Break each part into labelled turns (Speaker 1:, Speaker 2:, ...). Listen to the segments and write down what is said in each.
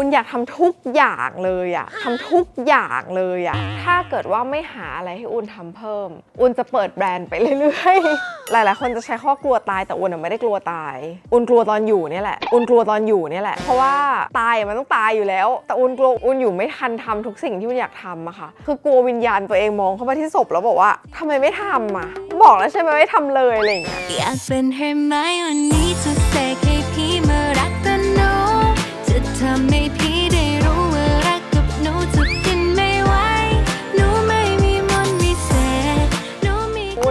Speaker 1: อุ่นอยากทำทุกอย่างเลยอะทำทุกอย่างเลยอะถ้าเกิดว่าไม่หาอะไรให้อุ่นทำเพิ่ม อุ่นจะเปิดแบรนด์ไปเรื่อยๆ หลายๆ คนจะใช้ข้อกลัวตายแต่อุ่นอะไม่ได้กลัวตาย อุ่นกลัวตอนอยู่เนี่ยแหละ อุ่นกลัวตอนอยู่เนี่ยแหละ เพราะว่าตายอะมันต้องตายอยู่แล้ว แต่อุ่นกลัวอุ่นอยู่ไม่ทันทำทุกสิ่งที่อุ่นอยากทำอะค่ะ คือกลัววิญญาณตัวเองมองเข้ามาที่ศพแล้วบอกว่าทำไมไม่ทำอะบอกแล้วใช่ไหมไม่ทำเลยอะไรอย่างเงี้ย
Speaker 2: อยากเป็นเฮอร์ไมโอนี่จะเสก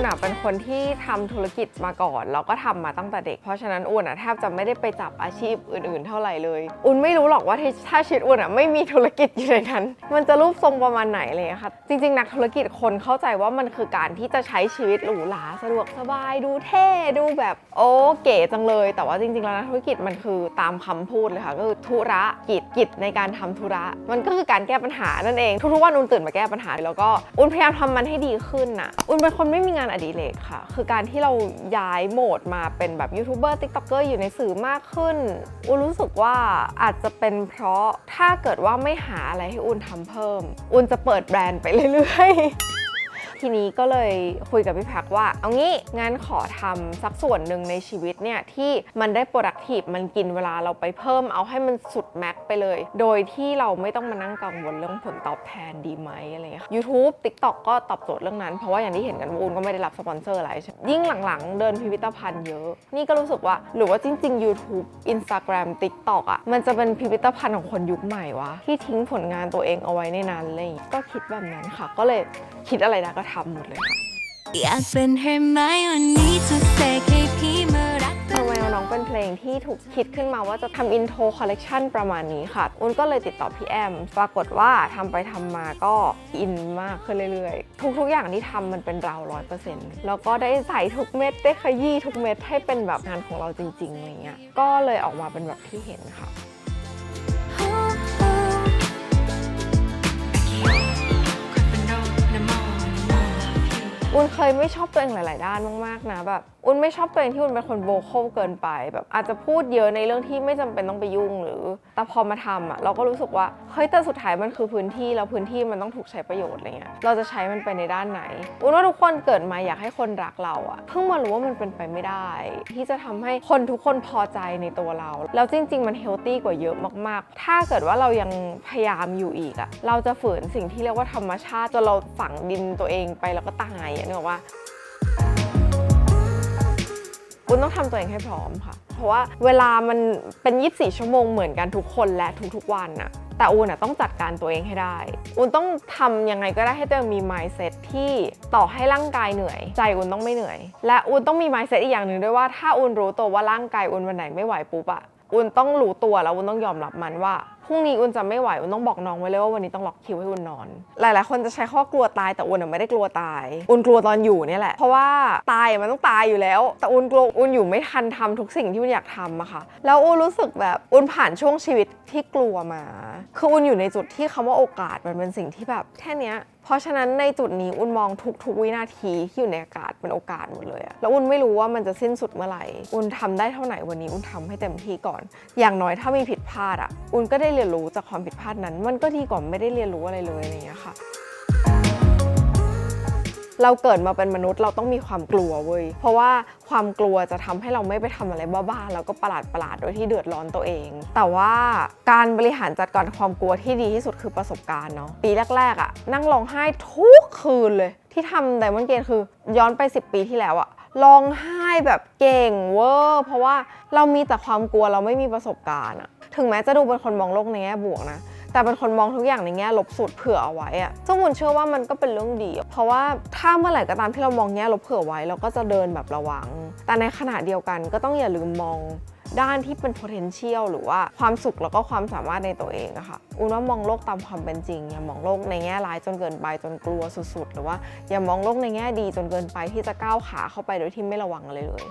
Speaker 1: อะเป็นคนที่ทำธุรกิจมาก่อนแล้วก็ทำมาตั้งแต่เด็ก เพราะฉะนั้นอุ่นอะแทบจะไม่ได้ไปจับอาชีพอื่นๆ เท่าไหร่เลย อุ่นไม่รู้หรอกว่าถ้าชีวิตอุ่นอะไม่มีธุรกิจอยู่ในนั้น มันจะรูปทรงประมาณไหนเลยอะค่ะจริง ๆ นักธุรกิจคนเข้าใจว่ามันคือการที่จะใช้ชีวิตหรูหราสะดวกสบายดูเท่ดูแบบโอ้เก๋จังเลย แต่ว่าจริงๆแล้วนักธุรกิจมันคือตามคำพูดเลยค่ะก็คือธุระกิจกิจในการทำธุระ มันก็คือการแก้ปัญหานั่นเองทุกๆวันอุ่นตื่นมาแก้ปัญหาแล้วก็อุ่นพยายามทำมันให้ดีขึ้นน่ะอุ่นเป็นคนไม่มีงานอดิเรกค่ะ คือการที่เราย้ายโหมดมาเป็นแบบยูทูบเบอร์ติ๊กต็อกเกอร์อยู่ในสื่อมากขึ้นอุ่นรู้สึกว่าอาจจะเป็นเพราะถ้าเกิดว่าไม่หาอะไรให้อุนทำเพิ่มอุนจะเปิดแบรนด์ไปเรื่อยๆ ทีนี้ก็เลยคุยกับพี่แพักว่า เอางี้งั้นขอทำสักส่วนหนึ่งในชีวิตเนี่ยที่มันได้ productive มันกินเวลาเราไปเพิ่มเอาให้มันสุดแม็กไปเลย โดยที่เราไม่ต้องมานั่งกังวลเรื่องผลตอบแทนดีไหมอะไรอย่างเงี้ย YouTube TikTok ก็ตอบโจทย์เรื่องนั้น เพราะว่าอย่างที่เห็นกันว่าอูนก็ไม่ได้รับสปอนเซอร์อะไรใช่ยิ่งหลังๆ เดินพิพิธภัณฑ์เยอะ นี่ก็รู้สึกว่าหรือว่าจริง ๆ YouTube Instagram TikTok อะมันจะเป็นพิพิธภัณฑ์ของคนยุคใหม่วะที่ทิ้งผลงานตัวเองเอาไว้ในนั้นอะไรอย่างเลยก็คิดแบบนั้นค่ะ ก็เลยคิดอะไรได้ก็ทำหมดเลยค่ะ
Speaker 2: อยากเป็นเฮอร์ไมโอนี่จะเสกให้พี่มารัก
Speaker 1: ทำไมเอาน้องเป็นเพลงที่ถูกคิดขึ้นมาว่าจะทำอินโทรคอลเลกชันประมาณนี้ค่ะ อุ้นก็เลยติดต่อพี่แอม ปรากฏว่าทำไปทำมาก็อินมากขึ้นเรื่อยๆ ทุกๆอย่างที่ทำมันเป็นเราร้อยเปอร์เซ็นต์แล้วก็ได้ใส่ทุกเม็ดได้ขยี้ทุกเม็ดให้เป็นแบบงานของเราจริงๆอะไรเงี้ย ก็เลยออกมาเป็นแบบที่เห็นค่ะ เคยไม่ชอบตัวเองหลาย ๆ ด้านมาก ๆ นะแบบอุ้นไม่ชอบตัวเองที่อุ้นเป็นคนโวคอลเกินไป แบบอาจจะพูดเยอะในเรื่องที่ไม่จำเป็นต้องไปยุ่งหรือ แต่พอมาทำอะเราก็รู้สึกว่าเฮ้ยแต่สุดท้ายมันคือพื้นที่แล้วพื้นที่มันต้องถูกใช้ประโยชน์อะไรเงี้ยเราจะใช้มันไปในด้านไหนอุ้นว่าทุกคนเกิดมาอยากให้คนรักเราอะเพิ่งมารู้ว่ามันเป็นไปไม่ได้ ที่จะทำให้คนทุกคนพอใจในตัวเรา แล้วจริง ๆ มันเฮลตี้กว่าเยอะมาก ๆ ถ้าเกิดว่าเรายังพยายามอยู่อีกอะเราจะฝืนสิ่งที่เรียกว่าธรรมชาติจนเราฝังดินตัวเองไปแล้วก็ตายอะนึกออกว่าคุณต้องทำตัวเองให้พร้อมค่ะ เพราะว่าเวลามันเป็น 24 ชั่วโมงเหมือนกันทุกคนและทุกๆวันน่ะแต่อูนะต้องจัดการตัวเองให้ได้ อูนต้องทำยังไงก็ได้ให้ตัวเองมี mindset ที่ต่อให้ร่างกายเหนื่อย ใจอูนต้องไม่เหนื่อย และอูนต้องมี mindset อีกอย่างหนึ่งด้วยว่าถ้าอูนรู้ตัวว่าร่างกายอูนวันไหนไม่ไหวปุ๊บอะอูนต้องรู้ตัวแล้วอูนต้องยอมรับมันว่า พรุ่งนี้อุ่นจะไม่ไหวอุ่นต้องบอกน้องไว้เลยว่าวันนี้ต้องล็อกคิวให้อุ่นนอน หลาย ๆ คนจะใช้ข้อกลัวตายแต่อุ่นไม่ได้กลัวตาย อุ่นกลัวตอนอยู่เนี่ยแหละ เพราะว่าตายมันต้องตายอยู่แล้ว แต่อุ่นกลัวอุ่นอยู่ไม่ทันทำทุกสิ่งที่อุ่นอยากทำอะค่ะ แล้วอุ่นรู้สึกแบบอุ่นผ่านช่วงชีวิตที่กลัวมา คืออุ่นอยู่ในจุดที่คำว่าโอกาสมันเป็นสิ่งที่แบบแค่เนี้ย ราะฉะนั้นในจุดนี้อุ่นมองทุกๆวินาทีที่อยู่ในอากาศเป็นโอกาสหมดเลยอะแล้วอุ่นไม่รู้ว่ามันจะสิ้นสุดเมื่อไหร่ อุ่นทำได้เท่าไหร่วันนี้อุ่นทำให้เต็มที่ก่อน อย่างน้อยถ้ามีผิดพลาดอะอุ่นก็ได้เรียนรู้จากความผิดพลาดนั้น มันก็ดีกว่าไม่ได้เรียนรู้อะไรเลยอะไรอย่างเงี้ยค่ะ เราเกิดมาเป็นมนุษย์เราต้องมีความกลัวเว้ย เพราะว่าความกลัวจะทำให้เราไม่ไปทำอะไรบ้าๆแล้วก็ประหลาดประหลาดๆโดยที่เดือดร้อนตัวเอง แต่ว่าการบริหารจัดการความกลัวที่ดีที่สุดคือประสบการณ์เนาะปีแรกๆอะ่ะนั่งร้องไห้ทุกคืนเลย ที่ทำไดมอนเกนคือย้อนไป 10 ปีที่แล้วอะร้องไห้แบบเก่งเวอร์เพราะว่าเรามีแต่ความกลัวเราไม่มีประสบการณ์อะถึงแม้จะดูเป็นคนมองโลกในแง่บวกนะ แต่เป็นคนมองทุกอย่างในแง่ลบสุดเผื่อเอาไว้อะซึ่งวุนเชื่อว่ามันก็เป็นเรื่องดี เพราะว่าถ้าเมื่อไหร่ก็ตามที่เรามองแง่ลบเผื่อไว้เราก็จะเดินแบบระวัง แต่ในขณะเดียวกันก็ต้องอย่าลืมมองด้านที่เป็น potential หรือว่าความสุขแล้วก็ความสามารถในตัวเองอะค่ะ อุนว่ามองโลกตามความเป็นจริง อย่ามองโลกในแง่ร้ายจนเกินไปจนกลัวสุดๆ หรือว่าอย่ามองโลกในแง่ดีจนเกินไปที่จะก้าวขาเข้าไปโดยที่ไม่ระวังอะไรเลย